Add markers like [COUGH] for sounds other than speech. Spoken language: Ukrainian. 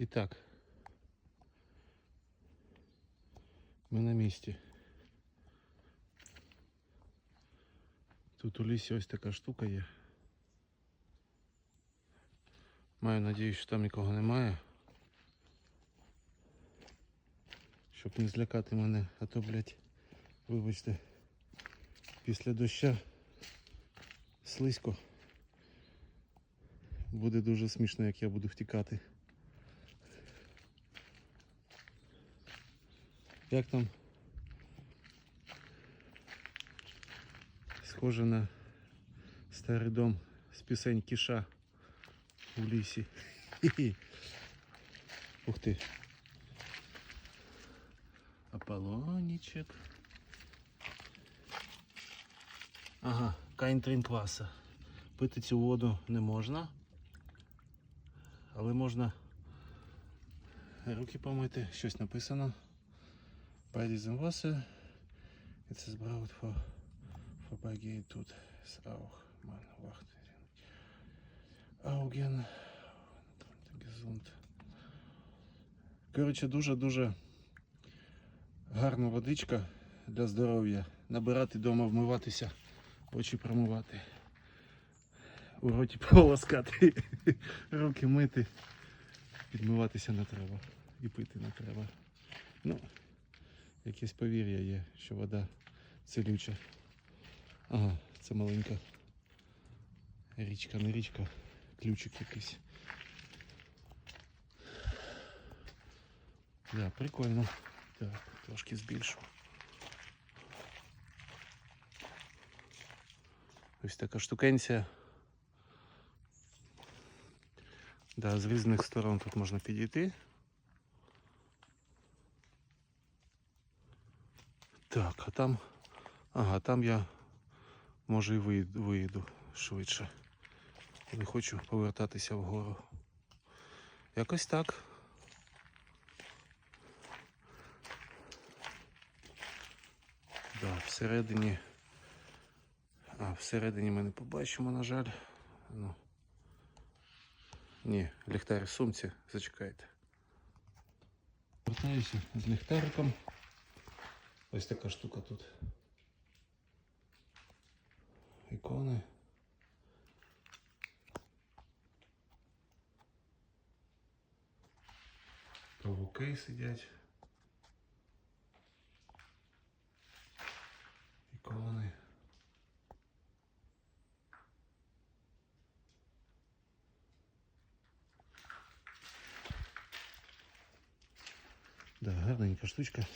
І так. Ми на місці. Тут у лісі ось така штука є. Маю надію, що там нікого немає. Щоб не злякати мене, а то, блядь, вибачте, після доща слизько. Буде дуже смішно, як я буду втікати. Як там? Схоже на старий дом з пісень кіша у лісі. [LAUGHS] Ух ти. Аполлонічек. Ага, кайнтрин кваса. Пити цю воду не можна. Але можна руки помити. Щось написано. Bei diesem Wasser. Jetzt ist braut vor, vorbeigeht, tut es auch. Man wacht. Augen. Gesund. Коротше, дуже-дуже гарна водичка для здоров'я. Набирати вдома, вмиватися, очі промивати. У роті полоскати, [LAUGHS] руки мити. Підмиватися не треба. І пити не треба. Ну, якесь повір'я є, що вода целюча. Ага, це маленька річка, не річка, ключик якийсь. Да, прикольно. Так, трошки збільшу. Ось така штукенція. Да, з різних сторон тут можна підійти. Так, а там. Ага, там я може і виїду, швидше. Не хочу повертатися вгору. Якось так. Да, всередині. А, всередині ми не побачимо, на жаль. Ну. Ні, ліхтар в сумці, зачекайте. Вертаюся з ліхтариком. Ось така штука тут. Ікони. Павуки сидять. Ікони. Да, гарненька штучка.